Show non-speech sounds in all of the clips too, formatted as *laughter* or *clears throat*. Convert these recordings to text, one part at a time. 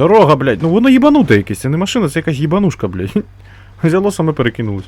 Дорога, блядь. Ну воно їбануте якесь, це не машина, це якась їбанушка, блядь. *laughs* Взяло саме перекинулось.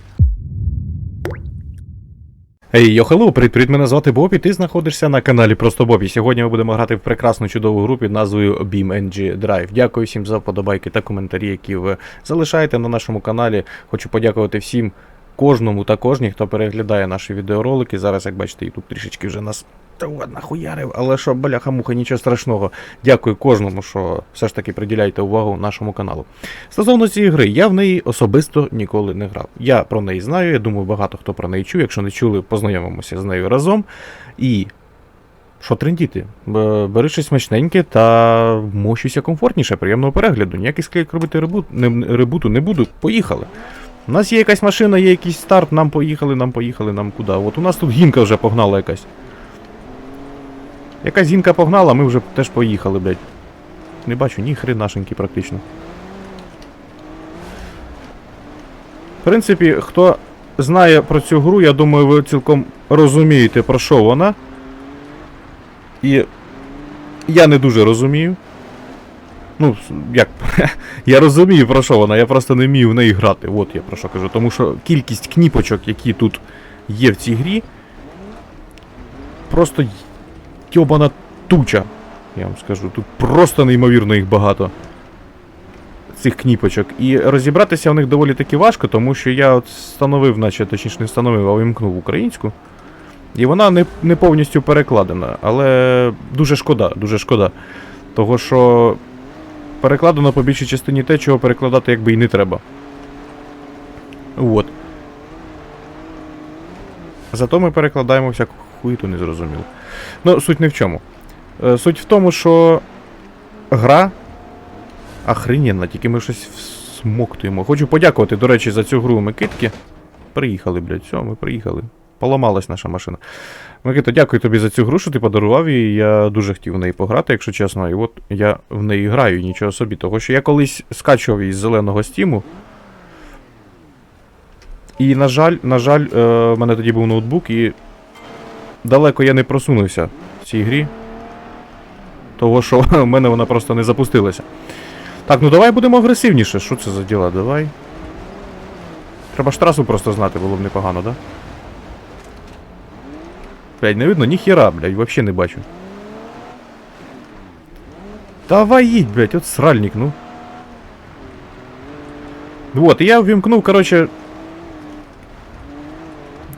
Ей, привіт, привіт, мене звати Бобі, ти знаходишся на каналі Просто Бобі. Сьогодні ми будемо грати в прекрасну чудову гру під назвою BeamNG Drive. Дякую всім за вподобайки та коментарі, які ви залишаєте на нашому каналі. Хочу подякувати всім, кожному та кожній, хто переглядає наші відеоролики. Зараз, як бачите, YouTube трішечки вже нас та ладно, хуярив, але що, бляха-муха, нічого страшного. Дякую кожному, що все ж таки приділяєте увагу нашому каналу. Стосовно цієї гри, я в неї особисто ніколи не грав. Я про неї знаю, я думаю, багато хто про неї чув. Якщо не чули, познайомимося з нею разом. І. Що трендіти? Бери щось смачненьке та мощуйся комфортніше, приємного перегляду. Ніякий склейк робити ребут, не, ребуту не буду. Поїхали. У нас є якась машина, є якийсь старт, нам поїхали, нам поїхали, нам куди. От у нас тут гінка вже погнала якась. Якась гінка погнала, ми вже теж поїхали, блядь. Не бачу ні хренашеньки практично. В принципі, хто знає про цю гру, я думаю, ви цілком розумієте, про що вона. І я не дуже розумію. Ну, як. *laughs* я розумію, про що вона, я просто не вмію в неї грати. От я про що кажу. Тому що кількість кніпочок, які тут є в цій грі, просто йобана туча. Я вам скажу. Тут просто неймовірно їх багато. Цих кніпочок. І розібратися в них доволі таки важко, тому що я от встановив, наче точніше не встановив, а вимкнув українську. І вона не, не повністю перекладена. Але дуже шкода, дуже шкода. Того що перекладено по більшій частині те, чого перекладати якби і не треба. От. Зато ми перекладаємо всяку хуїту незрозуміло. Ну, суть не в чому. Е, Суть в тому, що гра охрененна, тільки ми щось всмоктуємо. Хочу подякувати, до речі, за цю гру Микитки. Приїхали, блядь, все, ми приїхали. Поламалась наша машина. Микито, дякую тобі за цю гру, що ти подарував її. Я дуже хотів в неї пограти, якщо чесно. І от я в неї граю, нічого собі. Того що я колись скачував її з зеленого стіму. І, на жаль, на жаль, е, в мене тоді був ноутбук, і далеко я не просунувся в цій грі. Того, що *laughs* в мене вона просто не запустилася. Так, ну давай будемо агресивніше. Що це за діла? Давай. Треба ж трасу просто знати, було б непогано, да? Блядь, не видно ніхіра, блядь, вообще не бачу. Давай їдь, блядь, от сральник, ну. Вот, я ввімкнув, короче.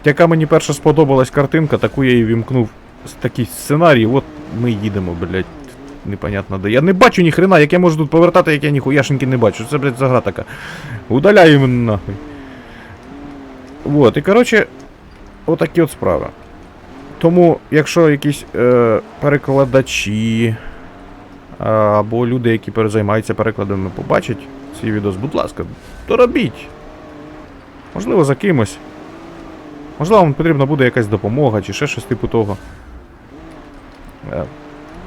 Яка мені перша сподобалась картинка, таку я і вімкнув такий сценарій, от ми їдемо, блядь. Непонятно де. Я не бачу ні хрена, як я можу тут повертати, як я ніхуяшеньки не бачу. Це, блядь, за гра така. Удаляю мене нахуй. Вот, і короче, отакі от справи. Тому, якщо якісь е, перекладачі а, або люди, які перезаймаються перекладами, побачать цей відос, будь ласка, то робіть. Можливо, за кимось. Можливо, вам потрібна буде якась допомога чи ще щось типу того. Е,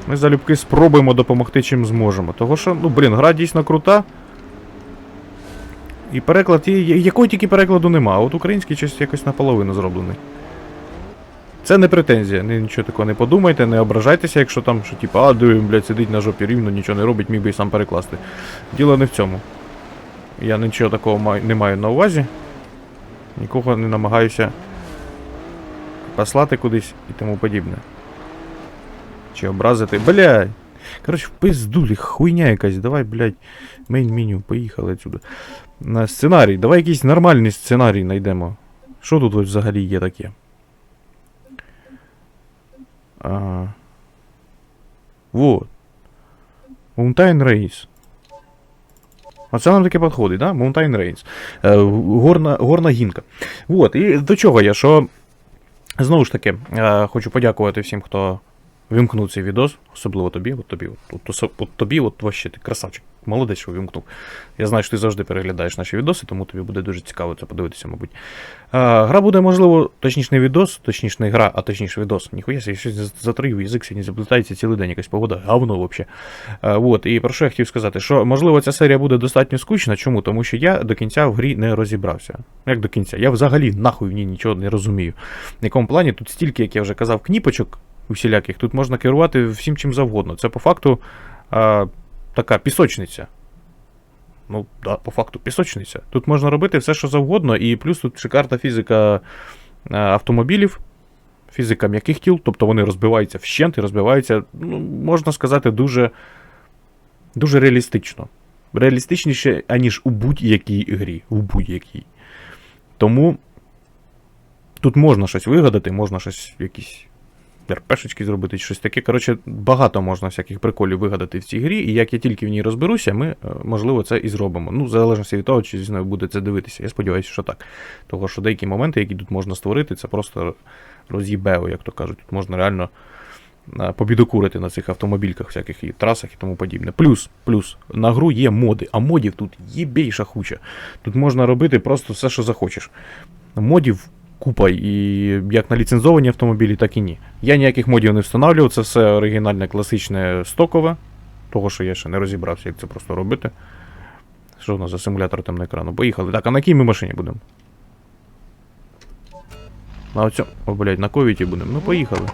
Ми залюбки спробуємо допомогти чим зможемо. Того що, ну, блін, гра дійсно крута. І переклад є. я- Якого тільки перекладу нема, а от український щось якось наполовину зроблений. Це не претензія, нічого такого не подумайте, не ображайтеся, якщо там, що типу, а, диви, блядь, сидить на жопі рівно, нічого не робить, міг би і сам перекласти. Діло не в цьому. Я нічого такого не маю на увазі. Нікого не намагаюся послати кудись і тому подібне. Чи образити. Блядь! Коротше, в пиздулі, хуйня якась, давай, блядь, мейн меню, поїхали отсюди. На сценарій, давай якийсь нормальний сценарій знайдемо. Що тут взагалі є таке? А... Вот. Mountain Race. Це нам таке підходить, да? Mountain Race. Е, горна, горна гінка. Вот. І до чого я? Що. Знову ж таки, е, хочу подякувати всім, хто вимкнув цей відос, особливо тобі, от тобі, от, от, от тобі, от вообще ти красавчик. Молодець, що вимкнув. Я знаю, що ти завжди переглядаєш наші відоси, тому тобі буде дуже цікаво це подивитися, мабуть. А, гра буде, можливо, точніше не відос, точніше не гра, а точніше відос. Ніхуя, я щось затроїв, язик сьогодні заплітається цілий день, якась погода, говно взагалі. А, і про що я хотів сказати, що можливо ця серія буде достатньо скучна. Чому? Тому що я до кінця в грі не розібрався. Як до кінця? Я взагалі нахуй в ній нічого не розумію. В якому плані тут стільки, як я вже казав, кніпочок усіляких, тут можна керувати всім чим завгодно. Це по факту а, така пісочниця. Ну, да, по факту, пісочниця. Тут можна робити все, що завгодно, і плюс тут шикарна фізика е, автомобілів, фізика м'яких тіл, тобто вони розбиваються вщент і розбиваються, ну, можна сказати, дуже, дуже реалістично. Реалістичніше, аніж у будь-якій грі. У будь-якій. Тому тут можна щось вигадати, можна щось, якісь РПшечки зробити, щось таке. Коротше, багато можна всяких приколів вигадати в цій грі, і як я тільки в ній розберуся, ми, е, можливо, це і зробимо. Ну, в залежності від того, чи зі мною буде це дивитися. Я сподіваюся, що так. Того, що деякі моменти, які тут можна створити, це просто роз'їбео, як то кажуть. Тут можна реально е, побідокурити на цих автомобільках, всяких і трасах і тому подібне. Плюс, плюс, на гру є моди, а модів тут єбейша хуча. Тут можна робити просто все, що захочеш. Модів купа, і як на ліцензовані автомобілі, так і ні. Я ніяких модів не встановлював, це все оригінальне, класичне, стокове. Того, що я ще не розібрався, як це просто робити. Що в нас за симулятор темного екрану? Поїхали. Так, а на якій ми машині будемо? На оцьому. О, блядь, на ковіті будемо. Ну, поїхали.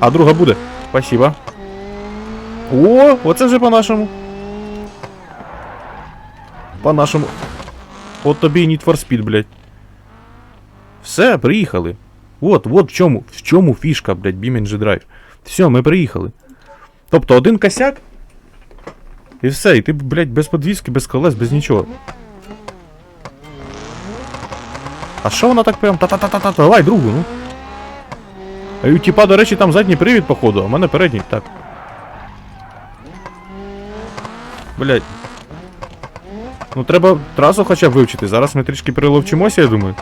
А друга буде? Спасибо. О, оце вже по-нашому. По-нашому. От тобі і Need for Speed, блядь. Все, приїхали. От, от в чому, в чому фішка, блядь, BeamNG Drive. Все, ми приїхали. Тобто один косяк. І все, і ти, блядь, без подвіски, без колес, без нічого. А що вона так прям та-та-та-та-та? Давай, другу, ну. А у тіпа, до речі, там задній привід, походу, а в мене передній, так. Блядь. Ну треба трасу хоча б вивчити. Зараз ми трішки переловчимося, я думаю.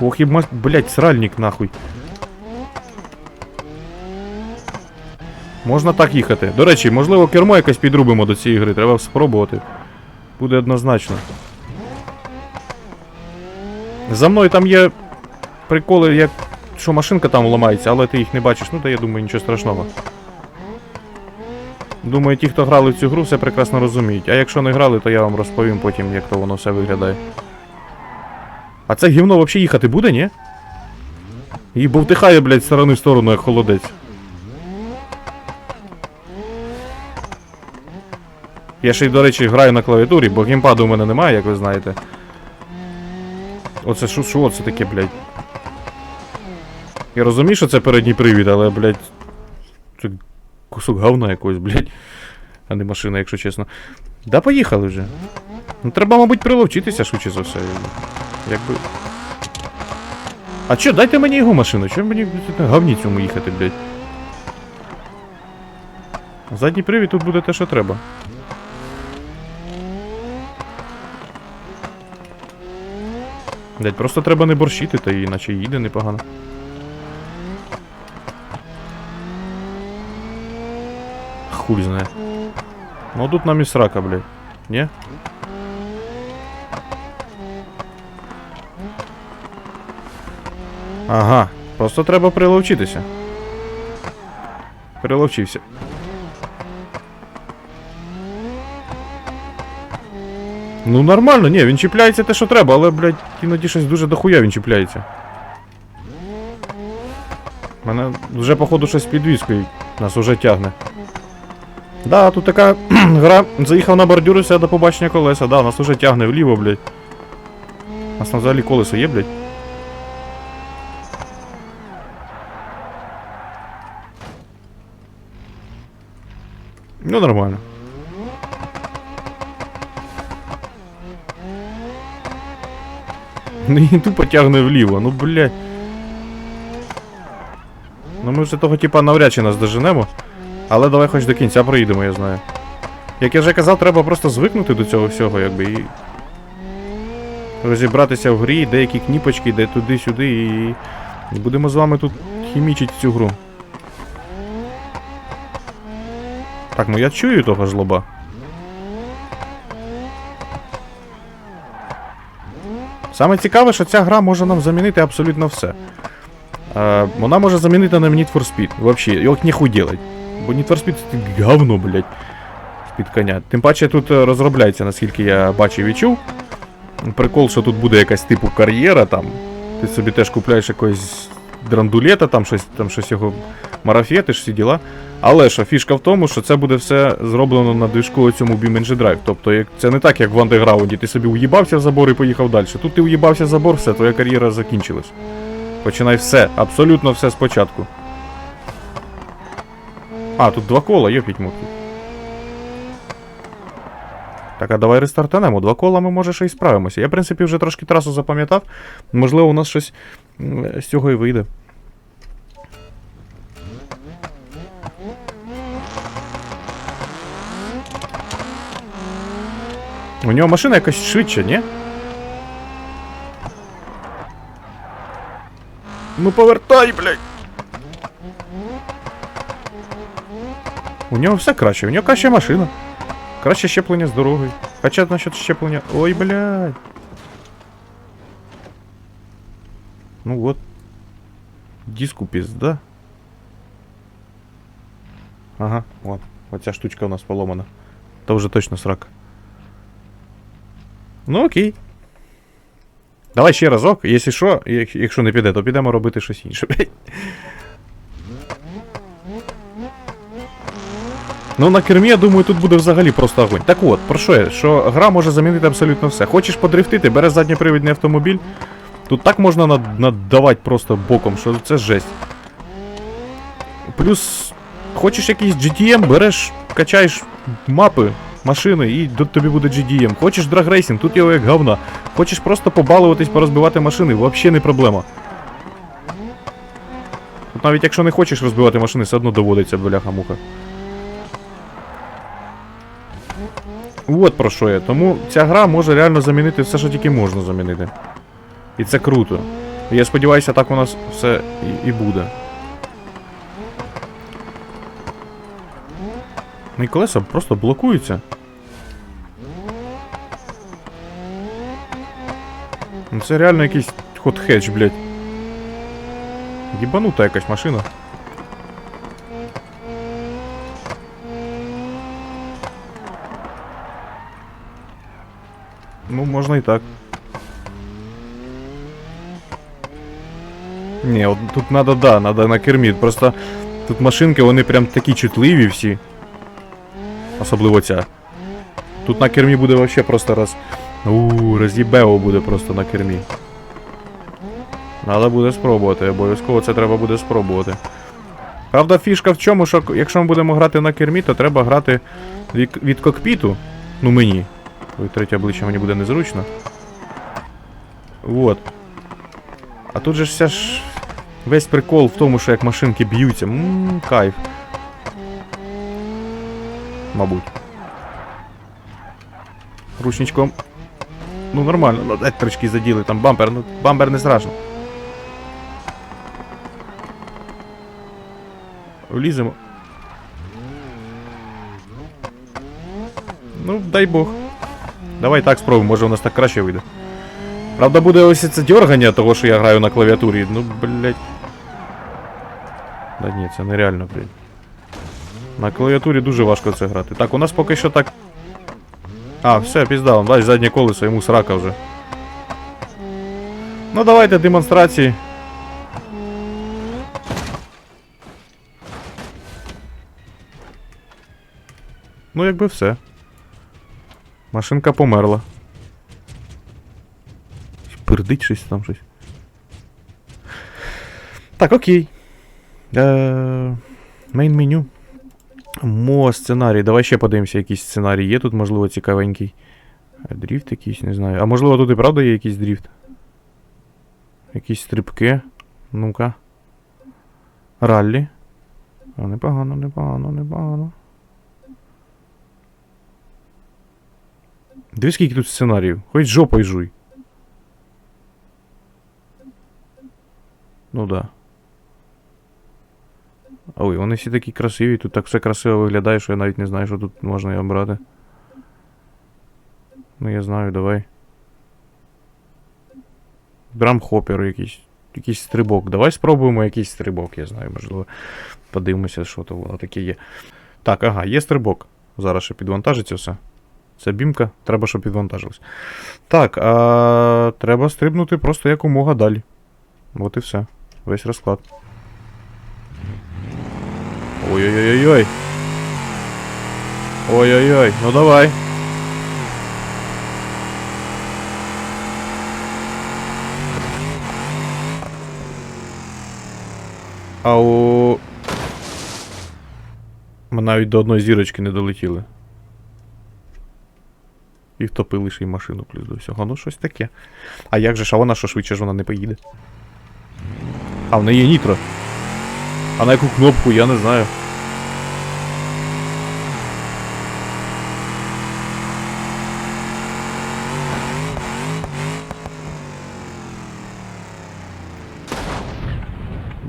Ох, єбма, блять, сральник нахуй. Можна так їхати. До речі, можливо, кермо якось підрубимо до цієї гри, треба спробувати. Буде однозначно. За мною там є приколи, як що машинка там ламається, але ти їх не бачиш, ну та я думаю, нічого страшного. Думаю, ті, хто грали в цю гру, все прекрасно розуміють. А якщо не грали, то я вам розповім потім, як то воно все виглядає. А це гівно взагалі їхати буде, ні? І бовтихає, блядь, з сторони в сторону, як холодець. Я ще й, до речі, граю на клавіатурі, бо геймпаду у мене немає, як ви знаєте. Оце що, це таке, блядь? Я розумію, що це передній привід, але, блядь. Кусок говна якогось, блядь. А не машина, якщо чесно. Да поїхали вже. Ну треба, мабуть, приловчитися швидше за все. Якби. А чо, дайте мені його машину, чого мені говні цьому їхати, блядь? Задній привід тут буде те, що треба. Блядь, просто треба не борщити, та іначе їде непогано. Хуй знає. Ну тут нам і срака, блядь. Ні? Ага, просто треба приловчитися. Приловчився. Ну нормально, ні, він чіпляється те, що треба, але, блядь, іноді щось дуже дохуя він чіпляється. Мене вже, походу, щось з підвіскою нас уже тягне. Да, тут така *clears throat* гра. Заїхав на бордюр і все до побачення колеса, да, нас уже тягне вліво, блядь. У нас там взагалі колесо є, блядь. Ну, нормально. Ну і тупо тягне вліво, ну блядь. Ну ми вже того типа навряд чи нас доженемо. Але давай хоч до кінця проїдемо, я знаю. Як я вже казав, треба просто звикнути до цього всього, якби і. Розібратися в грі, деякі кніпочки, де туди-сюди і. будемо з вами тут хімічити цю гру. Так, ну я чую того жлоба. Саме цікаве, що ця гра може нам замінити абсолютно все. Е, вона може замінити нам Need for Speed. Вообще, його ніхуй делать. Бо Need for Speed це говно, блядь. З-під коня. Тим паче тут е, розробляється, наскільки я бачив і чув. Прикол, що тут буде якась типу кар'єра там. Ти собі теж купляєш якогось драндулета, там щось, там щось його марафети, всі діла. Але що фішка в тому, що це буде все зроблено на движку цьому BeamNG Drive. Тобто це не так, як в андеграунді, ти собі уїбався в забор і поїхав далі. Тут ти уїбався в забор, все, твоя кар'єра закінчилась. Починай все, абсолютно все спочатку. А, тут два кола, йопіть муки. Так, а давай рестартанемо. Два кола ми може ще й справимося. Я, в принципі, вже трошки трасу запам'ятав. Можливо, у нас щось з цього і вийде. У нього машина якась швидша, ні? Ну повертай, блядь! У нього все краще, у нього краща машина. Краще щеплення з дорогою. Хоча насчет щеплення. Ой, блядь. Ну вот. Диску пизда. Ага, вот. Оця штучка у нас поломана. То вже точно срак. Ну окей. Давай ще разок, якщо що, якщо не піде, то підемо робити щось інше. Ну, на кермі, я думаю, тут буде взагалі просто огонь. Так от, про що я? Що гра може замінити абсолютно все. Хочеш подрифтити, береш задньопривідний автомобіль. Тут так можна над- надавати просто боком, що це жесть. Плюс, хочеш якийсь GTM, береш, качаєш мапи, машини, і тут тобі буде GDM. Хочеш драгрейсинг, тут його як говна. Хочеш просто побалуватись, порозбивати машини, взагалі не проблема. Тут навіть якщо не хочеш розбивати машини, все одно доводиться бляха-муха. От про що я. Тому ця гра може реально замінити все, що тільки можна замінити. І це круто. Я сподіваюся, так у нас все і, і буде. Ну колеса просто блокуються. Ну це реально якийсь хот-хедж, блядь. Єбанута якась машина. Можна і так. Ні, от тут надо, да, надо на кермі. Просто тут машинки, вони прям такі чутливі всі. Особливо ця. Тут на кермі буде вообще просто роз. Ууу, роз'їбео буде просто на кермі. Надо буде спробувати, обов'язково це треба буде спробувати. Правда, фішка в чому, що якщо ми будемо грати на кермі, то треба грати від, від кокпіту. Ну мені. Ой, третє обличчя мені буде незручно. Вот. А тут же вся ж весь прикол в тому, що як машинки б'ються. Ммм, кайф. Мабуть. Ручничком. Ну нормально, ну дай трички заділи, там бампер, ну бампер не страшно. Вліземо. Ну, дай Бог. Давай так спробуємо, може у нас так краще вийде. Правда, буде ось це дергання того, що я граю на клавіатурі. Ну, блять. Да ні, це нереально, блядь. На клавіатурі дуже важко це грати. Так, у нас поки що так. А, все, пізда, он, бач, заднє колесо, йому срака вже. Ну давайте демонстрації. Ну, якби все. Машинка померла. Пердить щось там щось. Так, окей. Мейн меню. Мо сценарій. Давай ще подивимося, якийсь сценарій є тут, можливо, цікавенький. Дріфт якийсь, не знаю. А можливо тут і правда є якийсь дріфт? Якісь стрибки. Ну-ка. Раллі. А, непогано, непогано, непогано. Дивись, скільки тут сценаріїв. Хоч жопою жуй. Ну да. Ой, вони всі такі красиві, тут так все красиво виглядає, що я навіть не знаю, що тут можна і обрати. Ну я знаю, давай. Драмхопер якийсь. Якийсь стрибок. Давай спробуємо якийсь стрибок, я знаю, можливо. Подивимося, що то воно таке є. Так, ага, є стрибок. Зараз ще підвантажиться все. Це бімка, треба, щоб підвантажилось. Так, а треба стрибнути просто якомога далі. От і все. Весь розклад. Ой-ой-ой-ой. Ой-ой-ой, ну давай. А у... Ми навіть до одної зірочки не долетіли. І втопили ще й машину плюс до всього. Ну щось таке. А як же ж, а вона що швидше ж вона не поїде? А в неї є нітро. А на яку кнопку, я не знаю.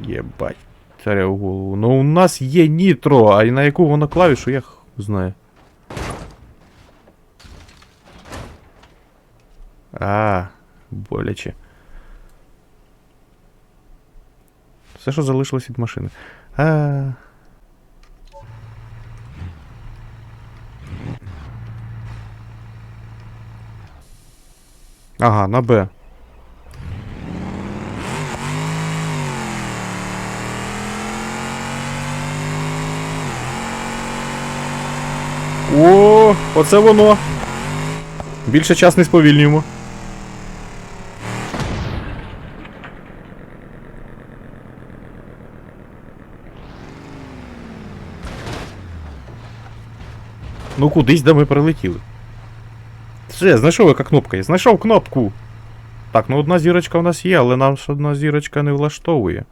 Єбать. Царя в голову. Ну у нас є нітро, а на яку воно клавішу, я знаю. А, боляче. Все, що залишилось від машини. А. Ага, на Б. О, оце воно. Більше час не сповільнюємо. Ну кудись, де ми прилетіли. Все, знайшов яка кнопка є. Знайшов кнопку. Так, ну одна зірочка у нас є, але нам ж одна зірочка не влаштовує.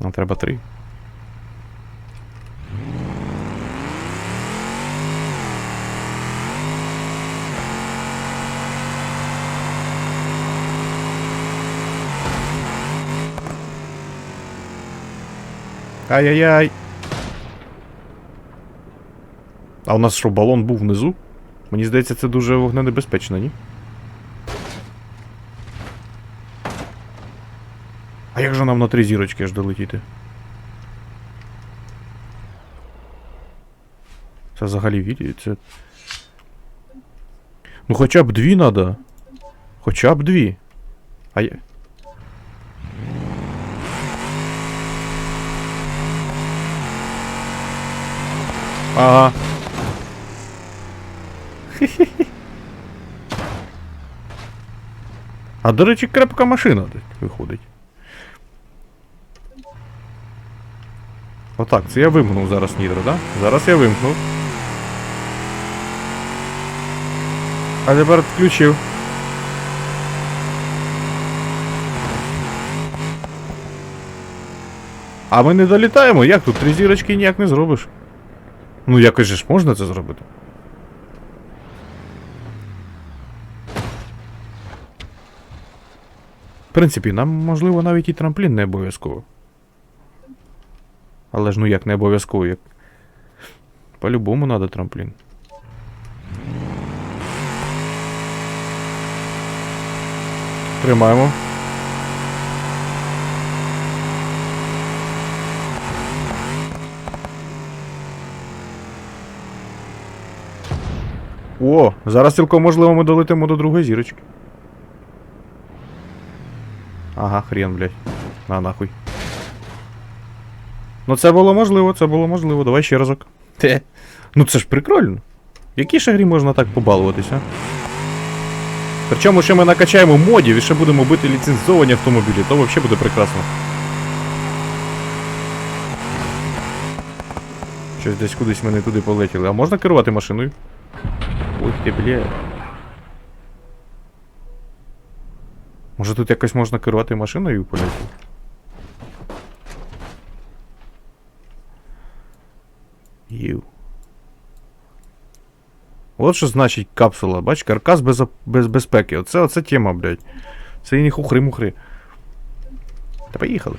Нам треба три. Ай-яй-яй. А у нас що, балон був внизу? Мені здається, це дуже вогненебезпечно, ні? А як же нам на три зірочки аж долетіти? Це взагалі відео, це. Ну хоча б дві надо. Хоча б дві. А я. Ага. А до речі, крепка машина виходить. Отак, це я вимкнув зараз нітро, да? Зараз я вимкнув. А тепер включив. А ми не долітаємо, як тут три зірочки ніяк не зробиш. Ну якось же ж можна це зробити. В принципі, нам можливо навіть і трамплін не обов'язково. Але ж ну як не обов'язково, як. По-любому надо трамплін. Тримаємо. О, зараз цілком можливо ми долетимо до другої зірочки. Ага, хрен, блядь. На нахуй. Ну це було можливо, це було можливо. Давай ще разок. Те. Ну це ж прикольно. В якій ще грі можна так побалуватися? Причому ще ми накачаємо модів і ще будемо бити ліцензовані автомобілі, то взагалі буде прекрасно. Щось десь кудись ми не туди полетіли. А можна керувати машиною? Ой ти, бля. Може тут якось можна керувати машиною полетіти? Ю. От що значить капсула. Бач, каркас без, без безпеки. Оце, оце тема, блядь. Це і не хухри-мухри. Та поїхали.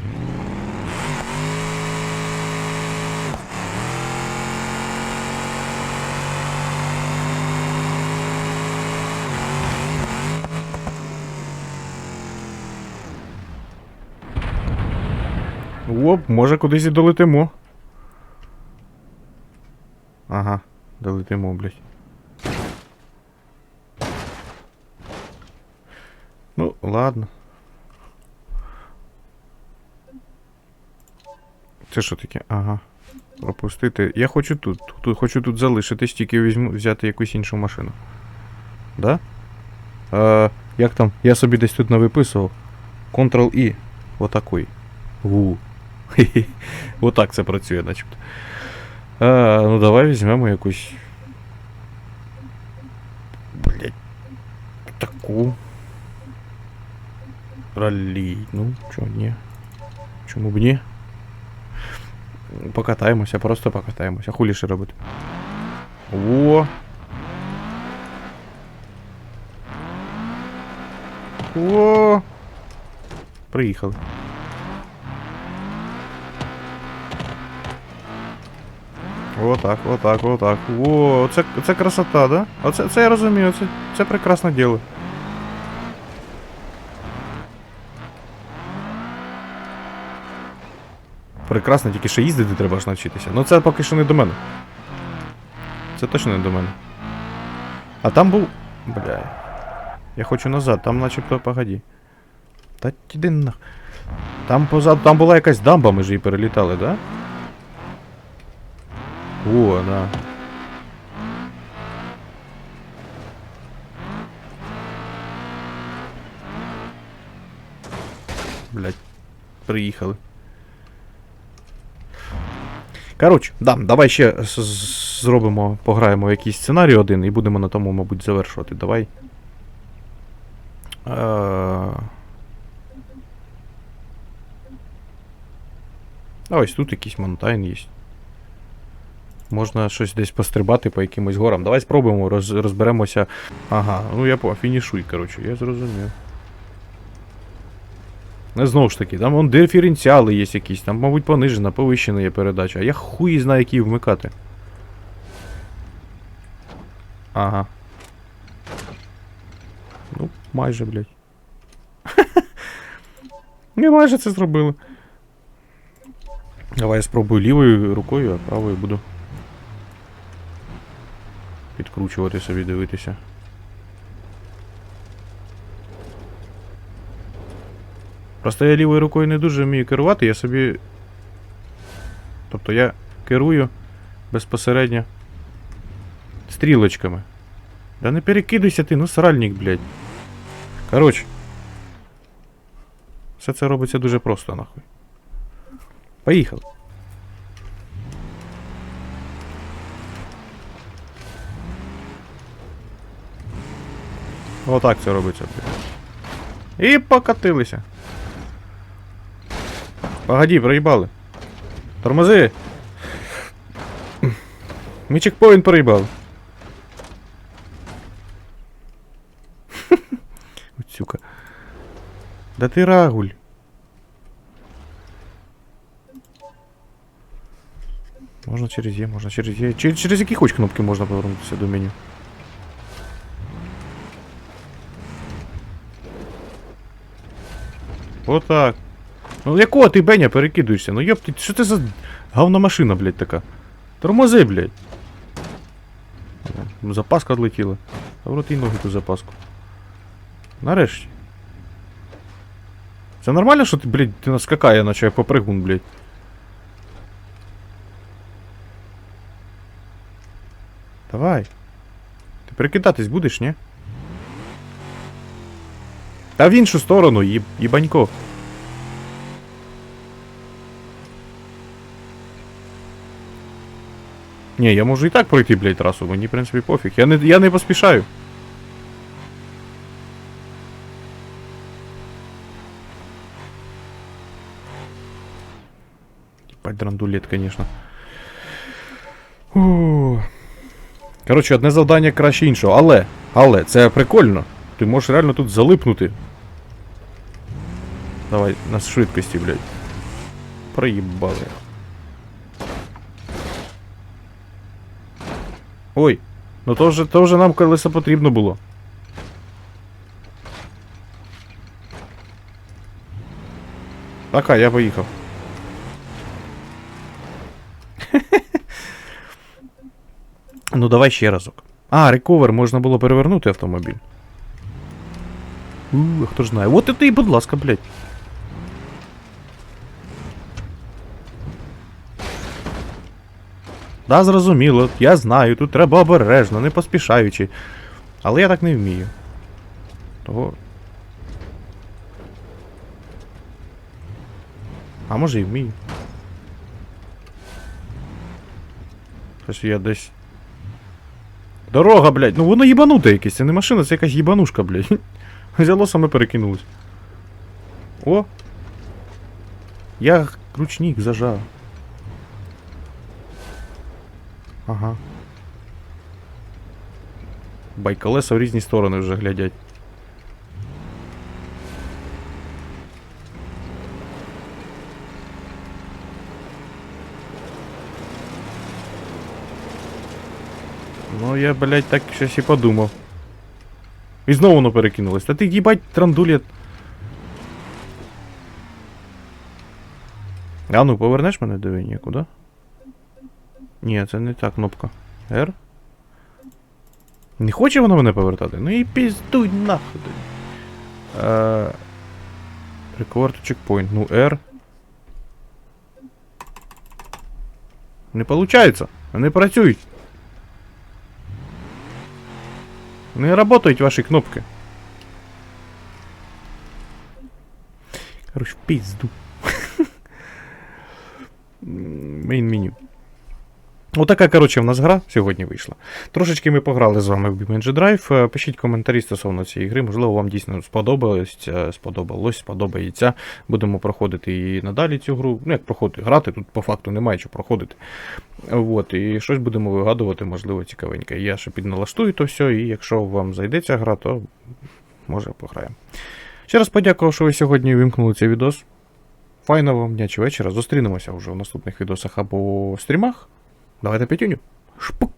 Оп, може кудись і долетимо. Ага, долетимо, блядь. Ну, ладно. Це що таке? Ага. Пропустити. Я хочу тут. Тут хочу тут залишитись, тільки візьму взяти якусь іншу машину. Да? Е, як там? Я собі десь тут навиписував. Ctrl-I. Отакий. Ву. Хе-хе. *laughs* Отак це працює, начебто. А, ну давай візьмемо якусь. Блять. Таку. Раллі. Ну, чого ні. Чому б ні? Покатаємося, просто покатаємося. Хулі ще робити. О! О! Приїхали. Отак, отак, отак. О, це, це красота, да? Оце це я розумію, це, це прекрасне діло. Прекрасно, тільки ще їздити треба ж навчитися. Ну це поки що не до мене. Це точно не до мене. А там був. Бля. Я хочу назад, там начебто погоді. Та іди нах. Там позаду, там була якась дамба, ми ж її перелітали, да? О, да. Блять, приїхали. Коротше, да, давай ще зробимо, пограємо якийсь сценарій один і будемо на тому, мабуть, завершувати. Давай. Е... А ось тут якийсь монтайн є. Можна щось десь пострибати по якимось горам. Давай спробуємо, роз, розберемося. Ага, ну я по фінішуй, коротше, я зрозумів. Не знову ж таки, там вон диференціали є якісь, там, мабуть, понижена, повищена є передача. А я хуй знаю, які вмикати. Ага. Ну, майже, блядь. *laughs* Ми майже це зробили. Давай я спробую лівою рукою, а правою буду. Підкручувати собі, дивитися. Просто я лівою рукою не дуже вмію керувати, я собі. Тобто я керую безпосередньо стрілочками. Да не перекидуйся ти, ну сральник, блядь. Коротше. Все це робиться дуже просто, нахуй. Поїхали. Отак це робиться. І покатилися. Погоді, проїбали. Тормози. Ми чекпоінт проїбали. *laughs* От. Да ти рагуль. Можна через Є, можна через Є. Чи- Через які хоч кнопки можна повернутися до меню? Отак. Ну якого ти Беня перекидуєшся? Ну йоп, ти, що це за говна машина, блядь, така? Тормози, блядь. Запаска відлетіла. А в і ноги ту запаску. Нарешті. Це нормально, що ти, блядь, ти наскакає, наче попригун, блядь. Давай. Ти перекидатись будеш, ні? Та в іншу сторону, їб, їбанько. Ні, я можу і так пройти, блядь, трасу, мені, в принципі, пофіг. Я не, я не поспішаю. Ебать, драндулет, конечно. Коротше, одне завдання краще іншого, але, але, це прикольно. Ти можеш реально тут залипнути. Давай, на швидкості, блядь. Проїбали. Ой, ну то вже, то вже нам колеса потрібно було. Так, а я поїхав. *laughs* ну давай ще разок. А, рековер, можна було перевернути автомобіль. А хто ж знає. От і ти, будь ласка, блядь. Да, зрозуміло, я знаю, тут треба обережно, не поспішаючи. Але я так не вмію. Того. А може і вмію. Щось я десь. Дорога, блядь, ну воно їбануте якесь, це не машина, це якась їбанушка, блядь. Взяло саме перекинулось. О! Я ручник зажав. Ага. Байколеса в різні сторони вже глядять. Ну, я, блядь, так щось і подумав. І знову воно перекинулось. Та ти їбать трандулет. А ну, повернеш мене до Вініку, да? Ні, це не та кнопка. R? Не хоче воно мене повертати? Ну і піздуй нахуй. Е, Record to. Ну, R. Не получається. Не працюють. Не работают ваши кнопки. Короче, в пизду. *laughs* Мейн меню. Отака, коротше, в нас гра сьогодні вийшла. Трошечки ми пограли з вами в BeamNG Drive. Е, Пишіть коментарі стосовно цієї гри. Можливо, вам дійсно сподобалось, е, сподобалось, сподобається. Будемо проходити і надалі цю гру. Ну, як проходити, грати, тут по факту немає що проходити. От, і щось будемо вигадувати, можливо, цікавеньке. Я ще підналаштую то все, і якщо вам зайде ця гра, то може пограємо. Ще раз подякував, що ви сьогодні вимкнули цей відос. Файного вам дня чи вечора. Зустрінемося вже в наступних відосах або стрімах. Давайте п'ятюню. Шпук!